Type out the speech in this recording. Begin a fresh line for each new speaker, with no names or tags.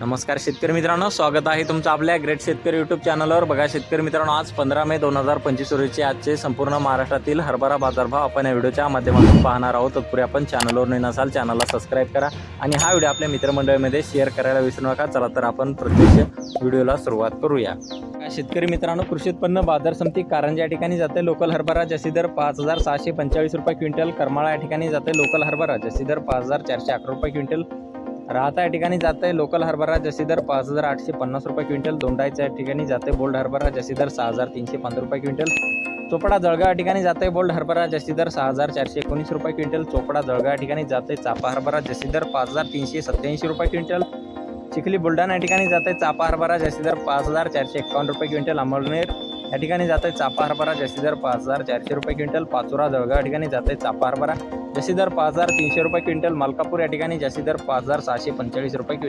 नमस्कार शेतकरी मित्रांनो स्वागत आहे तुमचं आपल्या ग्रेट शेतकरी यूट्यूब चॅनलवर बघा शेतकरी मित्रांनो आज पंधरा मे दोन हजार पंचवीस रोजीचे आजचे संपूर्ण महाराष्ट्रातील हरभरा बाजारभाव आपण या व्हिडिओच्या माध्यमातून पाहणार आहोत. तत्पूर्वी आपण चॅनलवर नवीन असाल चॅनलला सबस्क्राईब करा आणि हा व्हिडिओ आपल्या मित्रमंडळीमध्ये शेअर करायला विसरू नका. चला तर आपण प्रत्यक्ष व्हिडिओला सुरुवात करूया. शेतकरी मित्रांनो कृषी उत्पन्न बाजार समिती कारंजा या ठिकाणी जाते. लोकल हरभरा जास्ती दर पाच हजार सहाशे पंचेचाळीस रुपये क्विंटल करमाळा या ठिकाणी जाते. लोकल हरभरा जास्ती दर पाच हजार चारशे अकरा रुपये क्विंटल राहता या ठिकाणी जात आहे लोकल हरभरा जशी दर पाच हजार आठशे पन्नास रुपये क्विंटल. दोंडायच्या या ठिकाणी जाते बोल्ड हरभरा जशी दर सहा हजार तीनशे पंधरा रुपये क्विंटल. चोपडा जळगाव या ठिकाणी जाते बोल्ड हरभरा जशी दर सहा हजार चारशे एकोणीस रुपये क्विंटल. चोपडा जळगाव या ठिकाणी जाते चापा हरभरा जशी दर पाच हजार तीनशे सत्याऐंशी रुपये क्विंटल. चिखली बुलढाणा या ठिकाणी जाते चापा हरभरा जशी दर पाच हजार चारशे एकावन्न रुपये क्विंटल. अमळनेर या ठिकाणी जाते चापा हरभरा जशी दर पाच हजार चारशे रुपये क्विंटल पाचोरा जळगाव या ठिकाणी जाते चापा हरभरा. जशी दर पाच हजार तीनशे रुपये क्विंटल मलकापूर या ठिकाणी जशी दर पाच हजार सहाशे पंचेचाळीस रुपये क्विंटल.